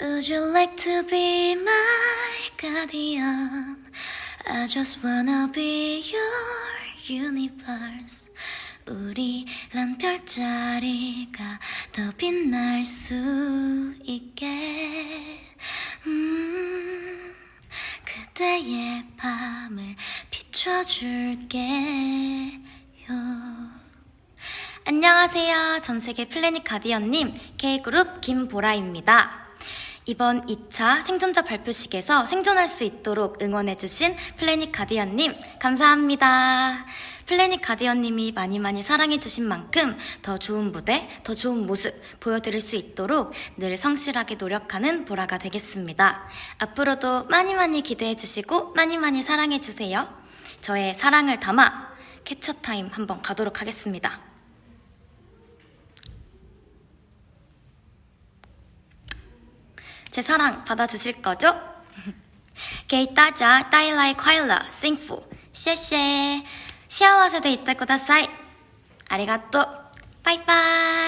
Would you like to be my guardian? I just wanna be your universe. 우리란 별자리가 더 빛날 수 있게. 음, 그대의 밤을 비춰줄게요. 안녕하세요. 전 세계 플래닛 가디언님 K그룹 김보라입니다. 이번 2차 생존자 발표식에서 생존할 수 있도록 응원해주신 플래닛 가디언님 감사합니다. 플래닛 가디언님이 많이 많이 사랑해주신 만큼 더 좋은 무대, 더 좋은 모습 보여드릴 수 있도록 늘 성실하게 노력하는 보라가 되겠습니다. 앞으로도 많이 많이 기대해주시고 많이 많이 사랑해주세요. 저의 사랑을 담아 캐처 타임 한번 가도록 하겠습니다. 제 사랑 받아주실 거죠? 给大家带来快乐幸福谢谢幸せでいってくださいありがとうバイバイ イ